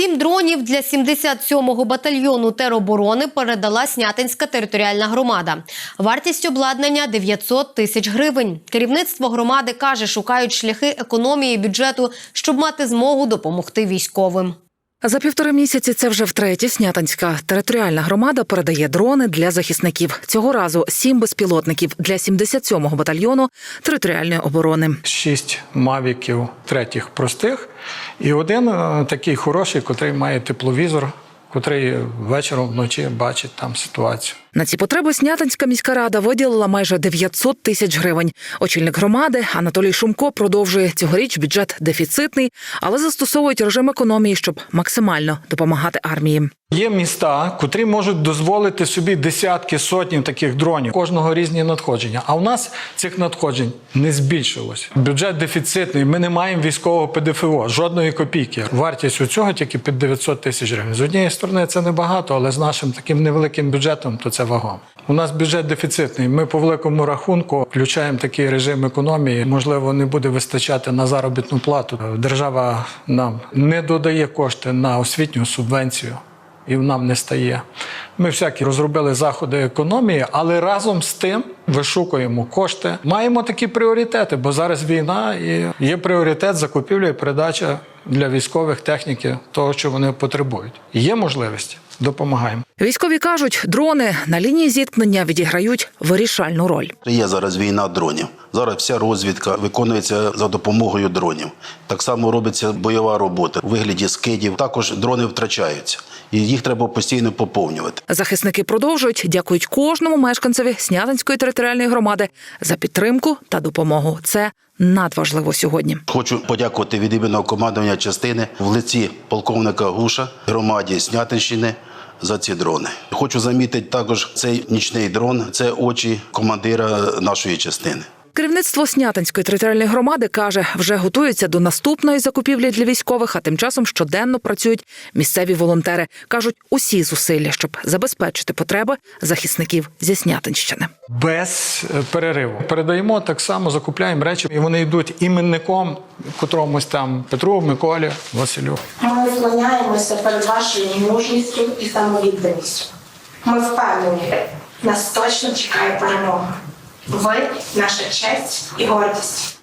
Сім дронів для 77-го батальйону тероборони передала Снятинська територіальна громада. Вартість обладнання 900 тисяч гривень. Керівництво громади каже, шукають шляхи економії бюджету, щоб мати змогу допомогти військовим. За півтори місяці це вже втретє снятанська територіальна громада передає дрони для захисників. Цього разу сім безпілотників для 77-го батальйону територіальної оборони. шість мавіків третіх простих, і один е, такий хороший, котрий має тепловізор, котрий вечором вночі бачить там ситуацію. На ці потреби Снятинська міська рада виділила майже 900 тисяч гривень. Очільник громади Анатолій Шумко продовжує цьогоріч бюджет дефіцитний, але застосовують режим економії, щоб максимально допомагати армії. Є міста, котрі можуть дозволити собі десятки, сотні таких дронів, кожного різні надходження. А у нас цих надходжень не збільшилось. Бюджет дефіцитний. Ми не маємо військового ПДФО, жодної копійки. Вартість у цього тільки під 900 тисяч гривень. З однієї сторони це небагато, але з нашим таким невеликим бюджетом то це вагомо. У нас бюджет дефіцитний. Ми по великому рахунку включаємо такий режим економії. Можливо, не буде вистачати на заробітну плату. Держава нам не додає кошти на освітню субвенцію і нам не стає. Ми всякі розробили заходи економії, але разом з тим вишукуємо кошти. Маємо такі пріоритети, бо зараз війна і є пріоритет закупівля і передача для військових техніки того, що вони потребують. Є можливість, допомагаємо. Військові кажуть, дрони на лінії зіткнення відіграють вирішальну роль. Є зараз війна дронів. Зараз вся розвідка виконується за допомогою дронів. Так само робиться бойова робота у вигляді скидів. Також дрони втрачаються, і їх треба постійно поповнювати. Захисники продовжують дякують кожному мешканцеві Снятинської територіальної громади за підтримку та допомогу. Це надважливо сьогодні. Хочу подякувати від імені командування частини в лиці полковника Гуша громаді Снятинщини за ці дрони. Хочу замітити також цей нічний дрон. Це очі командира нашої частини. Керівництво Снятинської територіальної громади каже, вже готується до наступної закупівлі для військових, а тим часом щоденно працюють місцеві волонтери. кажуть усі зусилля, щоб забезпечити потреби захисників зі Снятинщини. Без перериву передаємо так само, закупляємо речі, і вони йдуть іменником котромусь там Петру, Миколі, Василю. Ми склоняємося перед вашою мужністю і самовідданістю. Ми впевнені, нас точно чекає перемога. Ви наша честь і гордість.